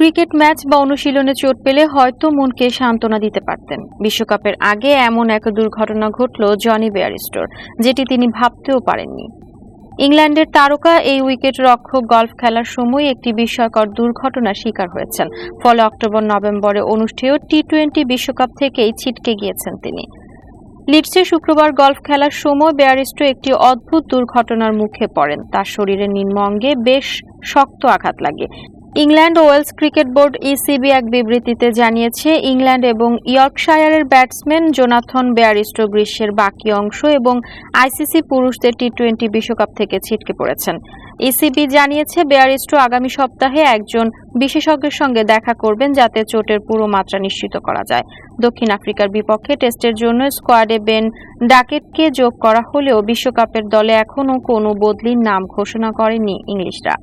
Cricket match বা অনুশীলনে চোট পেলে হয়তো মনকে সান্ত্বনা দিতে পারতেন। বিশ্বকাপের আগে এমন এক দুর্ঘটনা ঘটল জনি বেয়ারিস্টোর, যেটি তিনি ভাবতেও পারেননি। ইংল্যান্ডের তারকা এই উইকেট রক্ষক গলফ খেলার সময় একটি বিস্ময়কর দুর্ঘটনার শিকার হয়েছেন। ফলে অক্টোবর, নভেম্বরে অনুষ্ঠেয় টি টোয়েন্টি বিশ্বকাপ থেকেই ছিটকে গিয়েছেন তিনি। লিডসে শুক্রবার গলফ খেলার সময় বেয়ারিস্টো একটি অদ্ভুত দুর্ঘটনার মুখে পড়েন। তার শরীরের নিম্ন অঙ্গে বেশ শক্ত আঘাত লাগে। England Wales cricket board ECB এক বিবৃতিতে জানিয়েছে, ইংল্যান্ড এবং ইয়র্কশায়ারের ব্যাটসম্যান জোনাথন বেয়ারিস্টো গ্রীষ্মের বাকি অংশ এবং আইসিসি পুরুষদের টি টোয়েন্টি বিশ্বকাপ থেকে ছিটকে পড়েছেন। ইসিবি জানিয়েছে, বেয়ারিস্টো আগামী সপ্তাহে একজন বিশেষজ্ঞের সঙ্গে দেখা করবেন যাতে চোটের পুরো মাত্রা নিশ্চিত করা যায়। দক্ষিণ আফ্রিকার বিপক্ষে টেস্টের জন্য স্কোয়াডে বেন ডাকেটকে যোগ করা হলেও বিশ্বকাপের দলে এখনও কোনো বদলির নাম ঘোষণা করেনি ইংলিশরা।